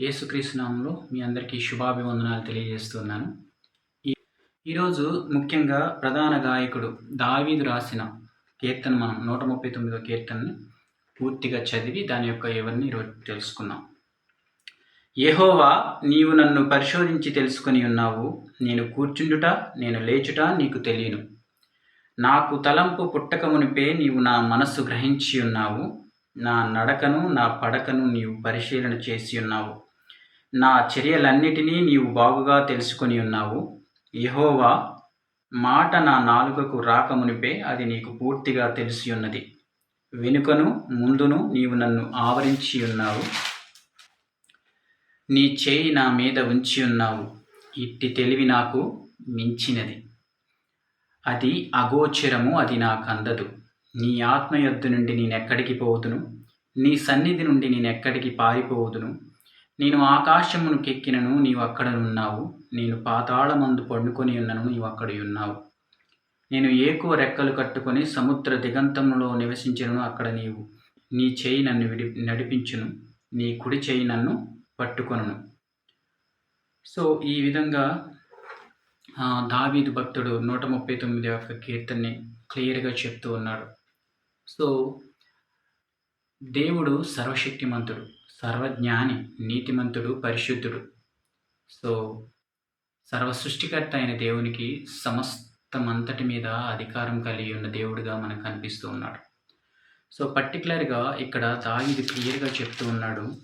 యేసుక్రీస్తునామంలో మీ అందరికీ శుభాభివందనాలు తెలియజేస్తున్నాను. ఈ- ఈరోజు ముఖ్యంగా ప్రధాన గాయకుడు దావీదు రాసిన కీర్తన మనం నూట ముప్పై తొమ్మిదో కీర్తనని పూర్తిగా చదివి దాని యొక్క ఎవరిని ఈరోజు తెలుసుకుందాం. యహోవా నీవు నన్ను పరిశోధించి తెలుసుకొని ఉన్నావు. నేను కూర్చుండుట నేను లేచుట నీకు తెలియను. నాకు తలంపు పుట్టక మునిపే నీవు నా మనస్సు గ్రహించి ఉన్నావు. నా నడకను నా పడకను నీవు పరిశీలన చేసి ఉన్నావు. నా చర్యలన్నిటినీ నీవు బాగుగా తెలుసుకొని ఉన్నావు. యహోవా మాట నా నాలుకకు రాకమునిపే అది నీకు పూర్తిగా తెలిసి ఉన్నది వెనుకను ముందును నీవు నన్ను ఆవరించి ఉన్నావు నీ చేయి నా మీద ఉంచి ఉన్నావు ఇట్టి తెలివి నాకు మించినది. అది అగోచరము అది నాకు అందదు. నీ ఆత్మ యొద్ద నుండి నేనెక్కడికి పోవుదును? నీ సన్నిధి నుండి నేనెక్కడికి పారిపోవుదును? నేను ఆకాశమును కెక్కినను నీవు అక్కడ ఉన్నావు నేను పాతాళమందు పండుకొని ఉన్నను నీవు అక్కడ ఉన్నావు. నేను ఏకువ రెక్కలు కట్టుకొని సముద్ర దిగంతంలో నివసించను అక్కడ నీవు నీ చేయి నన్ను విడి నడిపించును. నీ కుడి చేయి నన్ను పట్టుకొనును. సో ఈ విధంగా దావీదు భక్తుడు నూట ముప్పై తొమ్మిది యొక్క కీర్తన్ని క్లియర్గా చెప్తూ ఉన్నాడు. సో దేవుడు సర్వశక్తిమంతుడు. సర్వజ్ఞాని నీతిమంతుడు పరిశుద్ధుడు. సో సర్వ సృష్టికర్త అయిన దేవునికి సమస్తమంతటి మీద అధికారం కలిగి ఉన్న దేవుడిగా మనకు కనిపిస్తూ ఉన్నాడు. సో పర్టికులర్గా ఇక్కడ దావిది క్లియర్గా చెప్తూ ఉన్నాడు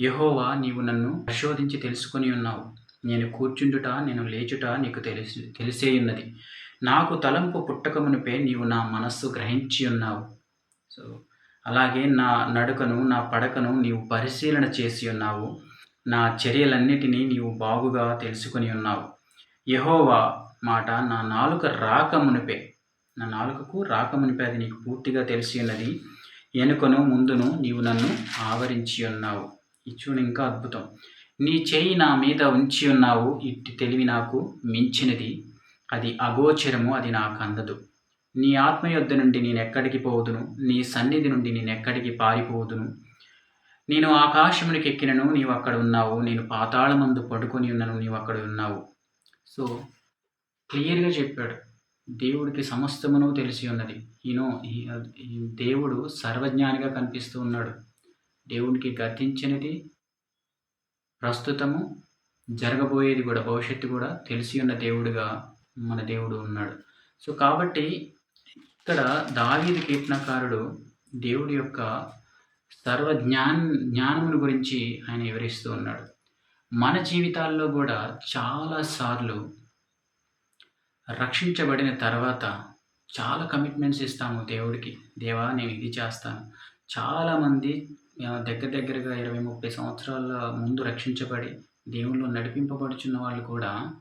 యహోవా నీవు నన్ను పరిశోధించి తెలుసుకొని ఉన్నావు. నేను కూర్చుండుట నేను లేచుట నీకు తెలిసి తెలిసే ఉన్నది. నాకు తలంపు పుట్టకమునిపై నీవు నా మనస్సు గ్రహించి ఉన్నావు. సో అలాగే నా నడుకను నా పడకను నీవు పరిశీలన చేసి ఉన్నావు. నా చర్యలన్నిటినీ నీవు బాగుగా తెలుసుకొని ఉన్నావు. యహోవా మాట నా నాలుక రాకమునిపే నా నాలుకకు రాకమునిపే అది నీకు పూర్తిగా తెలిసి ఉన్నది. వెనుకను ముందును నీవు నన్ను ఆవరించి ఉన్నావు. ఇది ఇంకా అద్భుతం. నీ చేయి నా మీద ఉంచి ఉన్నావు. ఇట్టి తెలివి నాకు మించినది. అది అగోచరము అది నాకు అందదు. నీ ఆత్మ యొద్ద నుండి నేను ఎక్కడికి పోదును నీ సన్నిధి నుండి నేను ఎక్కడికి పారిపోదును నేను ఆకాశమునికి ఎక్కినను నీవు అక్కడ ఉన్నావు. నేను పాతాళమందు పడుకొని ఉన్నను నీవు అక్కడ ఉన్నావు. సో క్లియర్గా చెప్పాడు. దేవుడికి సమస్తమును తెలిసి ఉన్నది. ఈనో ఈ దేవుడు సర్వజ్ఞానిగా కనిపిస్తూ ఉన్నాడు. దేవుడికి గతించినది ప్రస్తుతము జరగబోయేది కూడా భవిష్యత్తు కూడా తెలిసి ఉన్న దేవుడుగా మన దేవుడు ఉన్నాడు. సో కాబట్టి ఇక్కడ దావీది కీర్తనకారుడు దేవుడి యొక్క సర్వ జ్ఞాన జ్ఞానమును గురించి ఆయన వివరిస్తూ ఉన్నాడు. మన జీవితాల్లో కూడా చాలాసార్లు రక్షించబడిన తర్వాత చాలా కమిట్మెంట్స్ ఇస్తాము దేవుడికి. దేవా నేను ఇది చేస్తాను. చాలామంది దగ్గర దగ్గరగా ఇరవై ముప్పై సంవత్సరాల ముందు రక్షించబడి దేవుళ్ళు నడిపింపబడుచున్న వాళ్ళు కూడా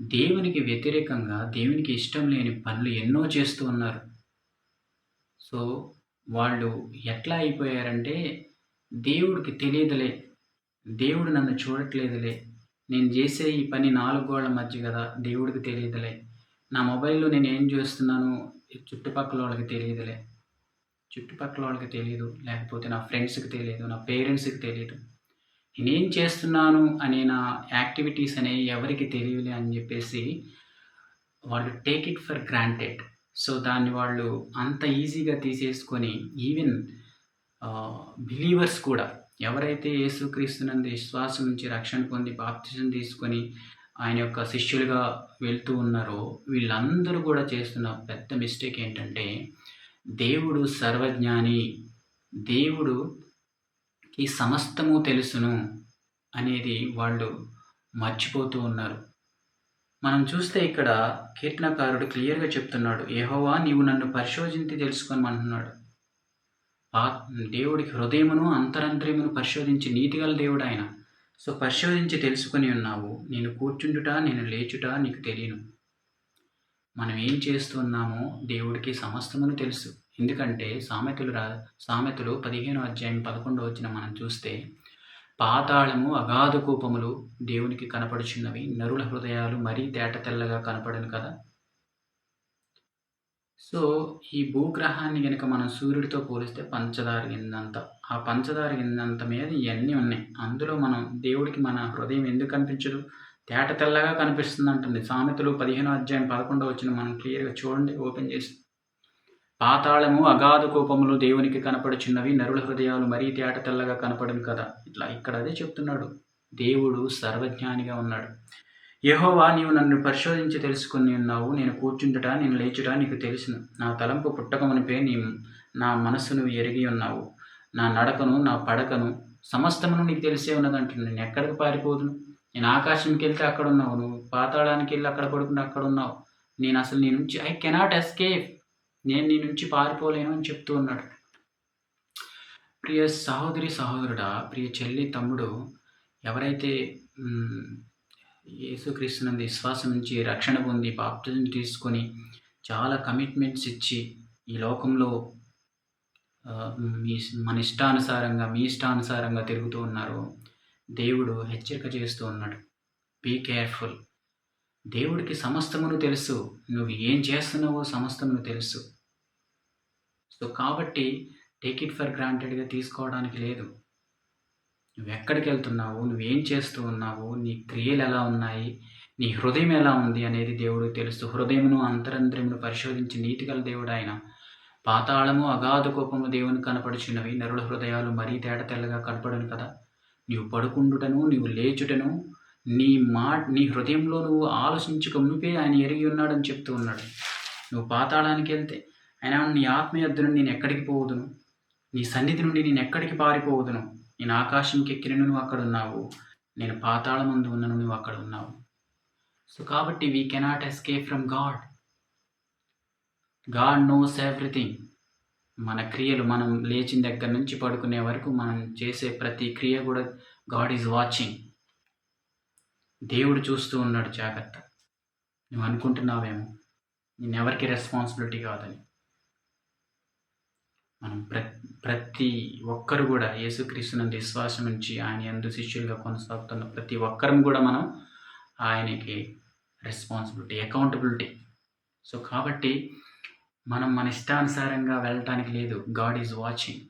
దేవునికి వ్యతిరేకంగా దేవునికి ఇష్టం లేని పనులు ఎన్నో చేస్తూ ఉన్నారు. సో వాళ్ళు ఎట్లా అయిపోయారంటే దేవుడికి తెలియదులే. దేవుడు నన్ను చూడట్లేదులే. నేను చేసే ఈ పని నాలుగు గోళ్ళ మధ్య కదా దేవుడికి తెలియదులే. నా మొబైల్లో నేను ఏం చేస్తున్నాను చుట్టుపక్కల వాళ్ళకి తెలియదులే. చుట్టుపక్కల వాళ్ళకి తెలియదు లేకపోతే నా ఫ్రెండ్స్కి తెలియదు నా పేరెంట్స్కి తెలియదు నేనేం చేస్తున్నాను అనే నా యాక్టివిటీస్ అనేవి ఎవరికి తెలియలే అని చెప్పేసి వాళ్ళు take it for granted so దాన్ని వాళ్ళు అంత ఈజీగా తీసేసుకొని ఈవెన్ బిలీవర్స్ కూడా ఎవరైతే యేసుక్రీస్తునందు విశ్వాసం నుంచి రక్షణ పొంది బాప్తిజం తీసుకొని ఆయన యొక్క శిష్యులుగా వెళ్తూ ఉన్నారో వీళ్ళందరూ కూడా చేస్తున్న పెద్ద మిస్టేక్ ఏంటంటే దేవుడు సర్వజ్ఞాని దేవుడు ఈ సమస్తము తెలుసును అనేది వాళ్ళు మర్చిపోతూ ఉన్నారు. మనం చూస్తే ఇక్కడ కీర్తనకారుడు క్లియర్గా చెప్తున్నాడు ఏహోవా నీవు నన్ను పరిశోధించి తెలుసుకోమంటున్నాడు ఆ దేవుడికి హృదయమును అంతరంద్రియమును పరిశోధించి నీతిగల దేవుడు ఆయన సో పరిశోధించి తెలుసుకొని ఉన్నావు. నేను కూర్చుండుట నేను లేచుట నీకు తెలియను. మనం ఏం చేస్తున్నామో దేవుడికి సమస్తమును తెలుసు. ఎందుకంటే సామెతలు రా సామెతలు పదిహేను అధ్యాయం పదకొండు వచ్చిన మనం చూస్తే పాతాళము అగాధ కూపములు దేవునికి కనపడుచున్నవి నరుల హృదయాలు మరీ తేట తెల్లగా కనపడను కదా సో ఈ భూగ్రహాన్ని కనుక మనం సూర్యుడితో పోలిస్తే పంచదార గిందంత ఆ పంచదార గిందంత మీద ఇవన్నీ ఉన్నాయి. అందులో మనం దేవుడికి మన హృదయం ఎందుకు కనిపించదు? తేట తెల్లగా కనిపిస్తుంది అంటుంది సామెతలు 15 అధ్యాయం 11 వచ్చిన మనం క్లియర్‌గా చూడండి ఓపెన్ చేసి. పాతాళము అగాధ కోపములు దేవునికి కనపడుచున్నవి. నరుల హృదయాలు మరీ తేట తెల్లగా కనపడను కదా! ఇట్లా ఇక్కడ అదే చెప్తున్నాడు. దేవుడు సర్వజ్ఞానిగా ఉన్నాడు. యహోవా నీవు నన్ను పరిశోధించి తెలుసుకుని ఉన్నావు. నేను కూర్చుండుట, నేను లేచుట నీకు తెలుసును. నా తలంపు పుట్టకమునిపే నీ నా మనసును ఎరిగి ఉన్నావు. నా నడకను, నా పడకను సమస్తమును నీకు తెలిసే ఉన్నదంటున్నాడు. నేను ఎక్కడికి పారిపోదును? నేను ఆకాశంకెళ్తే అక్కడున్నావు. నువ్వు పాతాళానికి వెళ్ళి అక్కడ పడుకుంటే అక్కడున్నావు. నేను అసలు నీ నుంచి ఐ కెనాట్ ఎస్కేప్. నేను నీ నుంచి పారిపోలేను అని చెప్తూ ఉన్నాడు. ప్రియ సహోదరి, సహోదరుడా, ప్రియ చెల్లి, తమ్ముడు ఎవరైతే హ్మ్, యేసుక్రీస్తునందు విశ్వాసం నుంచి రక్షణ పొంది బాప్తిజం తీసుకొని చాలా కమిట్మెంట్స్ ఇచ్చి ఈ లోకంలో మీ మన ఇష్టానుసారంగా, మీ ఇష్టానుసారంగా తిరుగుతూ ఉన్నారో దేవుడు హెచ్చరిక చేస్తూ ఉన్నాడు. Be careful. దేవుడికి సమస్తమును తెలుసు. నువ్వు ఏం చేస్తున్నావో సమస్తమును తెలుసు. సో, కాబట్టి టేక్ ఇట్ ఫర్ గ్రాంటెడ్‌గా తీసుకోవడానికి లేదు. నువ్వు ఎక్కడికి వెళ్తున్నావు నువ్వేం చేస్తూ ఉన్నావు? నీ క్రియలు ఎలా ఉన్నాయి? నీ హృదయం ఎలా ఉంది అనేది దేవుడు తెలుసు. హృదయమును, అంతరంద్రియమును పరిశోధించి నీతిగల ఆయన పాతాళము, అగాధ కోపము దేవుని కనపడుచున్నవి. నరుల హృదయాలు మరీ తేట తెల్లగా కనపడను కదా! నీవు పడుకుండుటను, నీవు లేచుటను, నీ మా నీ హృదయంలో నువ్వు ఆలోచించక మునుపే ఆయన ఎరిగి ఉన్నాడని చెప్తూ ఉన్నాడు. నువ్వు పాతాళానికి వెళ్తే అయినా నీ ఆత్మ యొద్ నుండి నేనెక్కడికి పోవుదును? నీ సన్నిధి నుండి నేను ఎక్కడికి పారిపోవుదును? నేను ఆకాశంకెక్కినను నువ్వు అక్కడ ఉన్నావు నేను పాతాళమందు ఉన్నను నువ్వు అక్కడ ఉన్నావు సో, కాబట్టి we cannot escape from God. God knows everything. మన క్రియలు మనం లేచిన దగ్గర నుంచి పడుకునే వరకు మనం చేసే ప్రతి క్రియ కూడా గాడ్ ఈజ్ వాచింగ్. దేవుడు చూస్తూ ఉన్నాడు జాగ్రత్త. నువ్వు అనుకుంటున్నావేమో నేను ఎవరికి రెస్పాన్సిబిలిటీ కాదని. మనం ప్ర ప్రతి ఒక్కరు కూడా యేసుక్రీస్తునందు విశ్వాసం ఉంచి ఆయన ఎందు శిష్యులుగా కొనసాగుతున్న ప్రతి ఒక్కరం కూడా మనం ఆయనకి రెస్పాన్సిబిలిటీ, అకౌంటబిలిటీ. సో, కాబట్టి మనం మన ఇష్టానుసారంగా వెళ్ళటానికి లేదు. God is watching.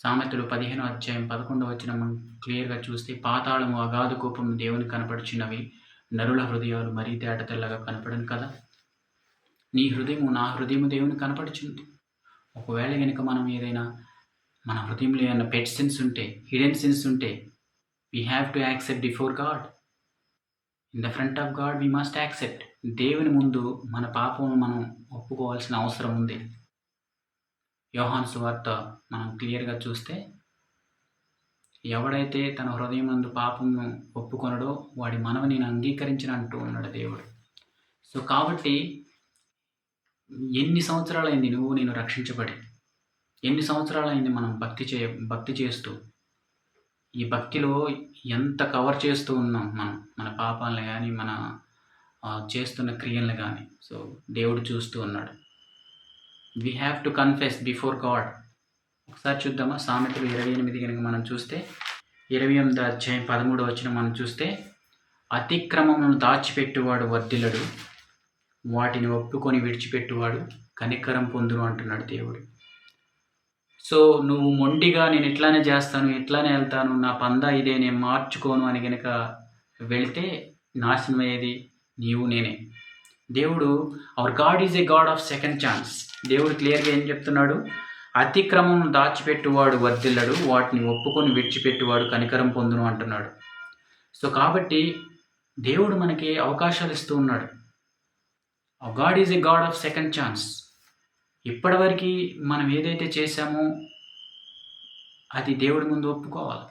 సామెతలు 15 అధ్యాయం 11 వచ్చిన మనం క్లియర్‌గా చూస్తే పాతాళము, అగాధ కోపము దేవుని కనపడుచున్నవి. నరుల హృదయాలు మరీ తేట తెల్లగా కనపడను కదా! నీ హృదయము, నా హృదయము దేవుని కనపడుచుంది. ఒకవేళ కనుక మనం ఏదైనా మన హృదయంలో ఏమన్నా పెట్ సిన్స్ ఉంటే, హిడెన్ సిన్స్ ఉంటే we have to accept before God. In the front of God we must accept. దేవుని ముందు మన పాపం మనం ఒప్పుకోవాల్సిన అవసరం ఉంది. యోహాన్స్ సువార్త మనం క్లియర్‌గా చూస్తే ఎవడైతే తన హృదయం నందు పాపంను ఒప్పుకొనడో వాడి మనవి నేను అంగీకరించిన అంటూ ఉన్నాడు దేవుడు. సో, కాబట్టి ఎన్ని సంవత్సరాలైంది నువ్వు నేను రక్షించబడి? ఎన్ని సంవత్సరాలైంది మనం భక్తి చే భక్తి చేస్తూ? ఈ భక్తిలో ఎంత కవర్ చేస్తూ ఉన్నాం మనం. మన పాపాలను కానీ మన చేస్తున్న క్రియలను కానీ సో, దేవుడు చూస్తూ ఉన్నాడు. We have to confess before God. ఒకసారి చూద్దామా? సామెతలు 28 గనుక మనం చూస్తే 28 అధ్యాయం పదమూడు వచ్చిన మనం చూస్తే అతిక్రమమును దాచిపెట్టువాడు వర్ధిల్లడు. వాటిని ఒప్పుకొని విడిచిపెట్టువాడు కనికరం పొందును అంటున్నాడు దేవుడు. సో, నువ్వు మొండిగా నేను ఇట్లానే చేస్తాను, ఇట్లానే వెళ్తాను నా పందా ఇదే నేను మార్చుకోను అని కనుక వెళ్తే నాశనం అయ్యేది నీవు, నేనే. దేవుడు our God is a God of second chance. దేవుడు క్లియర్‌గా ఏం చెప్తున్నాడు? అతిక్రమం దాచిపెట్టువాడు వర్దిల్లడు వాటిని ఒప్పుకొని విడిచిపెట్టువాడు కనికరం పొందును అంటున్నాడు. సో, కాబట్టి దేవుడు మనకి అవకాశాలు ఇస్తూ ఉన్నాడు. God is a God of second chance. ఇప్పటివరకి మనం ఏదైతే చేశామో అది దేవుడి ముందు ఒప్పుకోవాలి.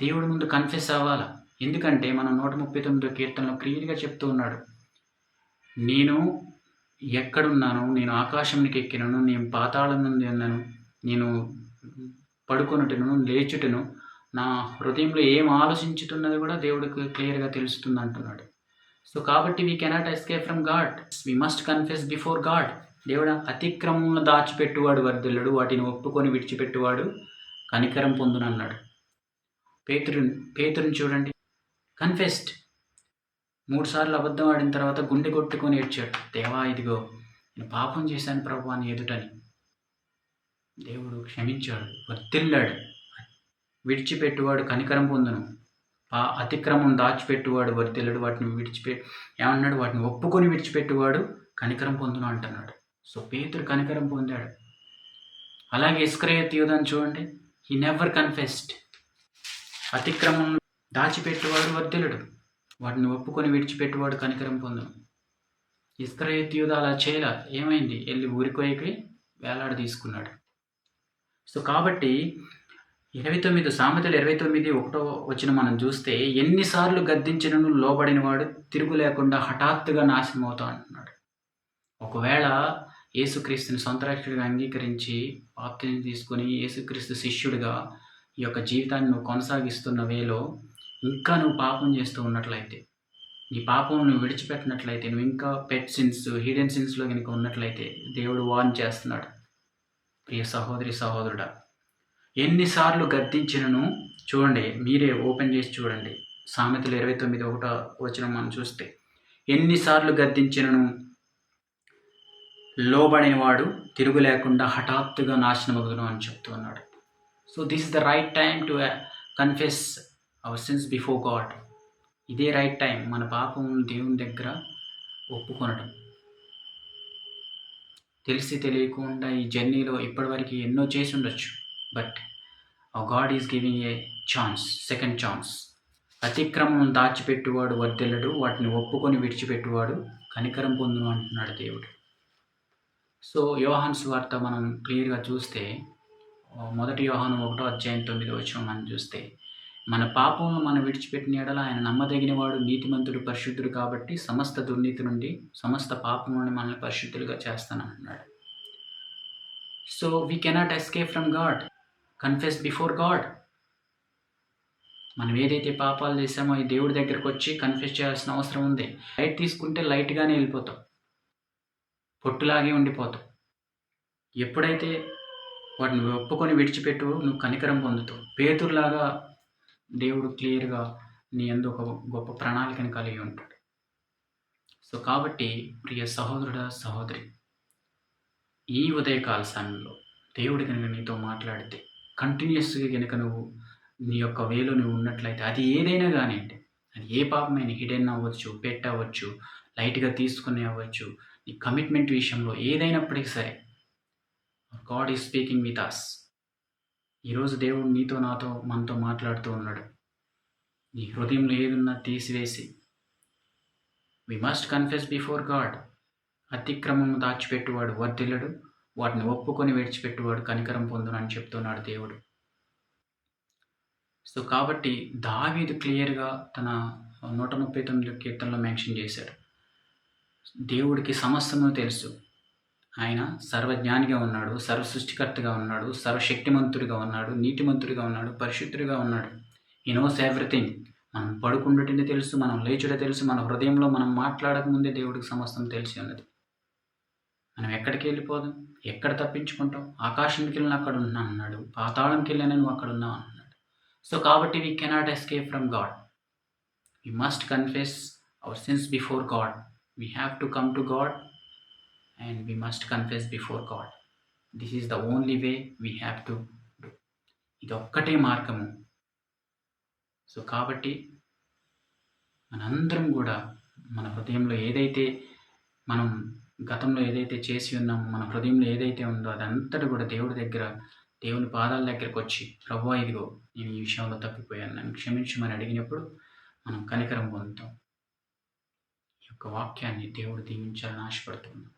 దేవుడి ముందు కన్ఫెస్ అవ్వాలా. ఎందుకంటే మనం 139 కీర్తనలో క్లియర్‌గా చెప్తూ ఉన్నాడు. నేను ఎక్కడున్నాను? నేను ఆకాశంకి ఎక్కినను. నేను పాతాళం నుండి ఉన్నాను. నేను పడుకొనుటను, లేచుటను, నా హృదయంలో ఏం ఆలోచించుతున్నది కూడా దేవుడికి క్లియర్‌గా తెలుస్తుంది అంటున్నాడు. సో, కాబట్టి we cannot escape from God. We must confess before God. దేవుడు అతిక్రమములను దాచిపెట్టువాడు వర్ధిల్లడు. వాటిని ఒప్పుకొని విడిచిపెట్టువాడు కనికరం పొందును అన్నాడు. పేతురుని పేతురుని చూడండి. కన్ఫెస్డ్. మూడుసార్లు అబద్ధం ఆడిన తర్వాత గుండె కొట్టుకొని ఏడ్చాడు దేవా ఇదిగో నేను పాపం చేశాను ప్రభు అని ఎదుటని దేవుడు క్షమించాడు వర్తిల్లాడు విడిచిపెట్టువాడు కనికరం పొందును ఆ అతిక్రమం దాచిపెట్టువాడు వర్తిల్లాడు వాటిని విడిచిపె ఏమన్నాడు? వాటిని ఒప్పుకొని విడిచిపెట్టువాడు కనికరం పొందును అంటున్నాడు. సో పేతుడు కనికరం పొందాడు. అలాగే ఇస్క్రయత్ యూదని చూడండి. హీ నెవర్ కన్ఫెస్డ్ అతిక్రమం దాచిపెట్టువాడు వర్ధిలుడు వాటిని ఒప్పుకొని విడిచిపెట్టువాడు కనికరం పొందును. ఇస్క్రయత్ యూద అలా చేయలే. ఏమైంది? వెళ్ళి ఊరికోయకి వేలాడ తీసుకున్నాడు సో కాబట్టి ఇరవై తొమ్మిది సామెతలు ఇరవై తొమ్మిది ఒకటో వచ్చిన మనం చూస్తే ఎన్నిసార్లు గద్దించినను లోబడిన వాడు తిరుగు లేకుండా హఠాత్తుగా నాశనం అవుతా అంటున్నాడు ఒకవేళ యేసుక్రీస్తుని సొంత రక్షకుడిగా అంగీకరించి ఆప్తిని తీసుకొని యేసుక్రీస్తు శిష్యుడిగా ఈ యొక్క జీవితాన్ని నువ్వు కొనసాగిస్తున్న వేలో ఇంకా నువ్వు పాపం చేస్తూ ఉన్నట్లయితే నీ పాపం నువ్వు విడిచిపెట్టినట్లయితే నువ్వు ఇంకా పెట్ సిన్స్ హిడెన్ సిన్స్లో కనుక ఉన్నట్లయితే దేవుడు వార్న్ చేస్తున్నాడు. ప్రియ సహోదరి సహోదరుడా ఎన్నిసార్లు గద్దించినను చూడండి మీరే ఓపెన్ చేసి చూడండి. సామెతలు ఇరవై తొమ్మిది ఒకటో వచ్చిన మనం చూస్తే ఎన్నిసార్లు గద్దించినను లోబడినవాడు తిరుగు లేకుండా హఠాత్తుగా నాశనమగును అని చెప్తూ ఉన్నాడు. So this is the right time to confess our sins before God ఇదే రైట్ టైం మన పాపం దేవుని దగ్గర ఒప్పుకొనడం. తెలిసి తెలియకుండా ఈ జర్నీలో ఇప్పటివరకు ఎన్నో చేసి ఉండొచ్చు. But God is giving a chance second chance అతిక్రమం దాచిపెట్టువాడు వర్దిల్లడు వాటిని ఒప్పుకొని విడిచిపెట్టువాడు కనికరం పొందును అంటున్నాడు దేవుడు. సో యోహాన్స్ వార్త మనం క్లియర్గా చూస్తే మొదటి యోహాను ఒకటో అధ్యాయం తొమ్మిది వచ్చిన మనం చూస్తే మన పాపమును మనం విడిచిపెట్టిన ఎడల ఆయన నమ్మదగినవాడు నీతిమంతుడు పరిశుద్ధుడు కాబట్టి సమస్త దుర్నీతి నుండి సమస్త పాపం నుండి మనల్ని పరిశుద్ధులుగా చేస్తానంటున్నాడు so we cannot escape from God confess before God మనం ఏదైతే పాపాలు చేసామో ఈ దేవుడి దగ్గరకు వచ్చి కన్ఫ్యూజ్ చేయాల్సిన అవసరం ఉంది. లైట్ తీసుకుంటే లైట్గానే వెళ్ళిపోతాం. పొట్టులాగే ఉండిపోతాం. ఎప్పుడైతే వాటిని ఒప్పుకొని విడిచిపెట్టు నువ్వు కనికరం పొందుతావు. పేతురులాగా దేవుడు క్లియర్గా నీ ఎందు ఒక గొప్ప ప్రణాళికను కలిగి ఉంటాడు. సో కాబట్టి ప్రియ సహోదరుడ సహోదరి ఈ ఉదయకాల సమయంలో దేవుడి కనుక నీతో మాట్లాడితే కంటిన్యూస్గా కనుక నువ్వు నీ యొక్క వేలో నువ్వు ఉన్నట్లయితే అది ఏదైనా కానివ్వండి అది ఏ పాపమైన హిడెన్ అవ్వచ్చు పెట్ అవ్వచ్చు లైట్గా తీసుకుని అవ్వచ్చు నీ కమిట్మెంట్ విషయంలో ఏదైనప్పటికీ సరే God is speaking with us ఈరోజు దేవుడు నీతో నాతో మనతో మాట్లాడుతూ ఉన్నాడు. నీ హృదయంలో ఏదున్నా తీసివేసి we must confess before God అతిక్రమం దాచిపెట్టువాడు వర్ధిల్లడు. వాటిని ఒప్పుకొని విడిచిపెట్టువాడు కనికరం పొందునని అని చెప్తున్నాడు దేవుడు. సో కాబట్టి దావీదు క్లియర్గా తన నూట ముప్పై తొమ్మిది కీర్తనలో మెన్షన్ చేశాడు. దేవుడికి సమస్తము తెలుసు. ఆయన సర్వజ్ఞానిగా ఉన్నాడు సర్వ సృష్టికర్తగా ఉన్నాడు సర్వశక్తిమంతుడిగా ఉన్నాడు నీతిమంతుడిగా ఉన్నాడు పరిశుద్ధుడిగా ఉన్నాడు. ఈ నోస్ ఎవ్రీథింగ్ మనం పడుకుండటనే తెలుసు మనం లేచుట తెలుసు మన హృదయంలో మనం మాట్లాడక ముందే దేవుడికి సమస్తం తెలిసి ఉన్నది. మనం ఎక్కడికి వెళ్ళిపోదాం? ఎక్కడ తప్పించుకుంటాం? ఆకాశానికి వెళ్ళిన అక్కడ ఉన్నా అన్నాడు. పాతాళంకి వెళ్ళిన నువ్వు అక్కడ ఉన్నావు అన్నాడు. సో కాబట్టి we cannot escape from God we must confess our sins before God we have to come to God and we must confess before God this is the only way we have to ఇది ఒక్కటే మార్గము. So కాబట్టి మనందరం కూడా మన హృదయంలో ఏదైతే మనం గతంలో ఏదైతే చేసి ఉన్నామో మన హృదయంలో ఏదైతే ఉందో అదంతటి కూడా దేవుడి దగ్గర దేవుని పాదాల దగ్గరకు వచ్చి ప్రభు ఇదిగో నేను ఈ విషయంలో తప్పిపోయాను. నన్ను క్షమించమని అడిగినప్పుడు మనం కనికరం పొందుతాం. ఈ యొక్క వాక్యాన్ని దేవుడు దీవించాలని ఆశపడుతున్నాం.